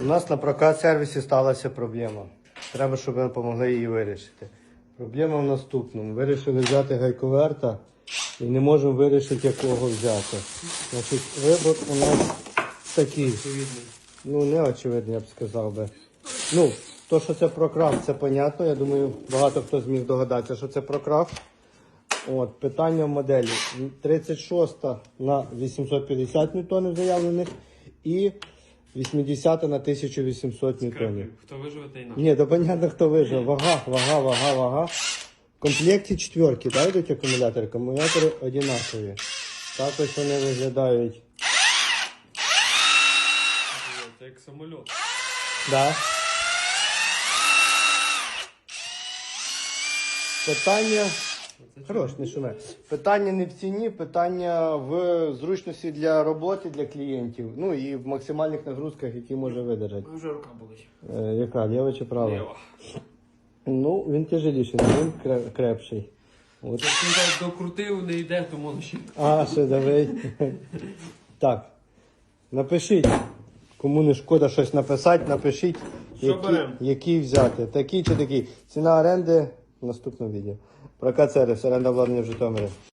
У нас на прокат сервісі сталася проблема. Треба, щоб ви допомогли її вирішити. Проблема в наступному. Вирішили взяти гайковерта і не можемо вирішити, якого взяти. Значить, вибор у нас такий. Ну, не очевидно, я б сказав би. Ну, то, що це прокраф, це понятно. Я думаю, багато хто зміг догадатися, що це прокраф. От, питання в моделі. 36 на 850 ньютонів заявлених і 80 на 1800 ньютонів. Хто виживе, той наш. Ні, то понятно, хто вижив. Вага, вага, вага, вага. В комплекті четверки, так, йдуть акумулятори? Акумулятори одинакові. Так ось вони виглядають. Це як самоліт. Да. Питання. Хорош, не шуме. Питання не в ціні, питання в зручності для роботи для клієнтів. Ну і в максимальних нагрузках, які може видержати. Вже рука болить. Е, яка, ліва чи права? Ліва. Ну, він тяжеліший, але він кре- крепший. От. Якщо докрутив, не йде, то може ще. А, ще давай. Так. Напишіть. Кому не шкода щось написати, напишіть, Що які, берем? які взяти. Такі чи такі. Ціна оренди в наступному відео. Прокат сервіс, оренда обладнання в Житомирі.